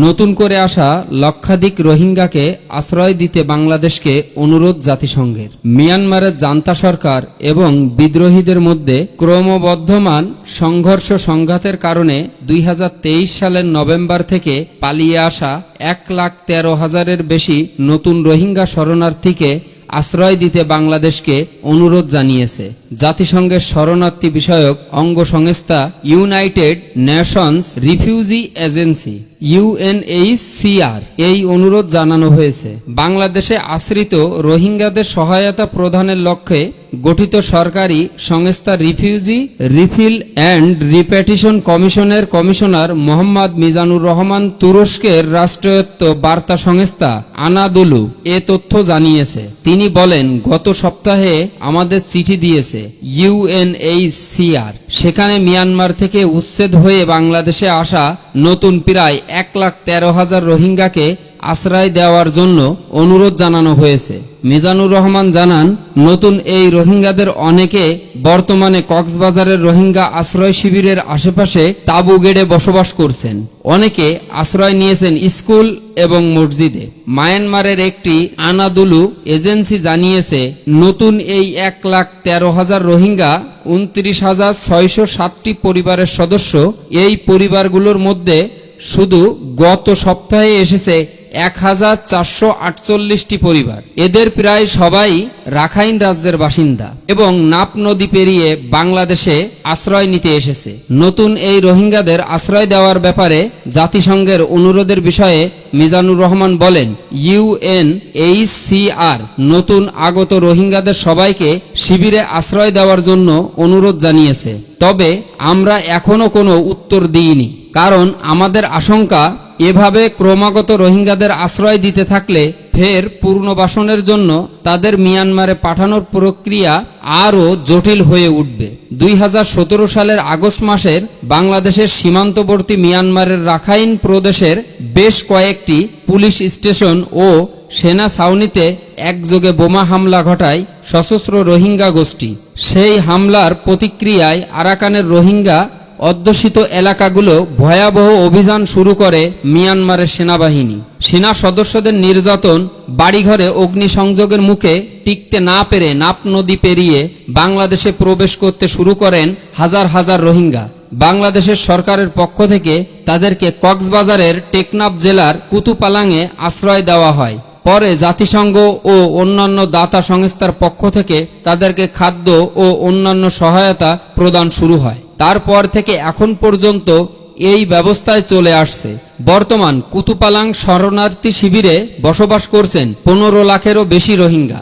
নতুন করে আসা লক্ষাধিক রোহিঙ্গাকে আশ্রয় দিতে বাংলাদেশকে অনুরোধ জাতিসংঘের। মিয়ানমারের জান্তা সরকার এবং বিদ্রোহীদের মধ্যে ক্রমবর্ধমান সংঘর্ষ সংঘাতের কারণে দুই হাজার তেইশ সালের নভেম্বর থেকে পালিয়ে আসা এক লাখ তেরো হাজারের বেশি নতুন রোহিঙ্গা শরণার্থীকে আশ্রয় দিতে বাংলাদেশকে অনুরোধ জানিয়েছে। জাতিসংঘের শরণার্থী বিষয়ক অঙ্গ সংস্থা United Nations refugee agency, UNHCR, এই অনুরোধ জানানো হয়েছে। বাংলাদেশে আশ্রিত রোহিঙ্গাদের সহায়তা প্রদানের লক্ষ্যে গঠিত সরকারি সংস্থা রিফিউজি রিফিল অ্যান্ড রিপ্যাটিশন কমিশনের কমিশনার মোহাম্মদ মিজানুর রহমান তুরস্কের রাষ্ট্রায়ত্ত বার্তা সংস্থা আনাদুলু এ তথ্য জানিয়েছে। তিনি বলেন, গত সপ্তাহে আমাদের চিঠি দিয়েছে ইউএনএইচসিআর সেখানে মিয়ানমার থেকে উচ্ছেদ হয়ে বাংলাদেশে আসা নতুন প্রায় এক লাখ তেরো হাজার রোহিঙ্গাকে আশ্রয় দেওয়ার জন্য অনুরোধ জানানো হয়েছে। মিজানুর রহমান জানান, নতুন এই রোহিঙ্গাদের অনেকে বর্তমানে কক্সবাজারের রোহিঙ্গা আশ্রয় শিবিরের আশেপাশে তাঁবু গেড়ে বসবাস করছেন। অনেকে আশ্রয় নিয়েছেন স্কুল এবং মসজিদে। মায়ানমারের একটি আনাদুলু এজেন্সি জানিয়েছে, নতুন এই এক লাখ তেরো হাজার রোহিঙ্গা উনত্রিশ হাজার ছয়শো সাতটি পরিবারের সদস্য এই পরিবারগুলোর মধ্যে শুধু গত সপ্তাহে এসেছে এক হাজার চারশো আটচল্লিশটি পরিবার। এদের প্রায় সবাই রাখাইন রাজ্যের বাসিন্দা এবং নাপ নদী পেরিয়ে বাংলাদেশে আশ্রয় নিতে এসেছে। নতুন এই রোহিঙ্গাদের আশ্রয় দেওয়ার ব্যাপারে জাতিসংঘের অনুরোধের বিষয়ে মিজানুর রহমান বলেন ইউএন এইচসিআর নতুন আগত রোহিঙ্গাদের সবাইকে শিবিরে আশ্রয় দেওয়ার জন্য অনুরোধ জানিয়েছে। তবে আমরা এখনও কোনো উত্তর দিইনি, কারণ আমাদের আশঙ্কা এভাবে ক্রমাগত রোহিঙ্গাদের আশ্রয় দিতে থাকলে ফের পুনর্বাসনের জন্য তাদের মিয়ানমারে পাঠানোর প্রক্রিয়া আরও জটিল হয়ে উঠবে। দুই হাজার সতেরো সালের আগস্ট মাসের বাংলাদেশের সীমান্তবর্তী মিয়ানমারের রাখাইন প্রদেশের বেশ কয়েকটি পুলিশ স্টেশন ও সেনা ছাউনিতে একযোগে বোমা হামলা ঘটায় সশস্ত্র রোহিঙ্গা গোষ্ঠী। সেই হামলার প্রতিক্রিয়ায় আরাকানের রোহিঙ্গা অধ্যুষিত এলাকাগুলো ভয়াবহ অভিযান শুরু করে মিয়ানমারের সেনাবাহিনী। সেনা সদস্যদের নির্যাতন, বাড়িঘরে অগ্নিসংযোগের মুখে টিকতে না পেরে নাপ নদী পেরিয়ে বাংলাদেশে প্রবেশ করতে শুরু করেন হাজার হাজার রোহিঙ্গা। বাংলাদেশের সরকারের পক্ষ থেকে তাদেরকে কক্সবাজারের টেকনাফ জেলার কুতুপালাংয়ে আশ্রয় দেওয়া হয়। পরে জাতিসংঘ ও অন্যান্য দাতা সংস্থার পক্ষ থেকে তাদেরকে খাদ্য ও অন্যান্য সহায়তা প্রদান শুরু হয়। তারপর থেকে এখন পর্যন্ত এই ব্যবস্থায় চলে আসছে। বর্তমান কুতুপালাং শরণার্থী শিবিরে বসবাস করছেন পনেরো লাখেরও বেশি রোহিঙ্গা।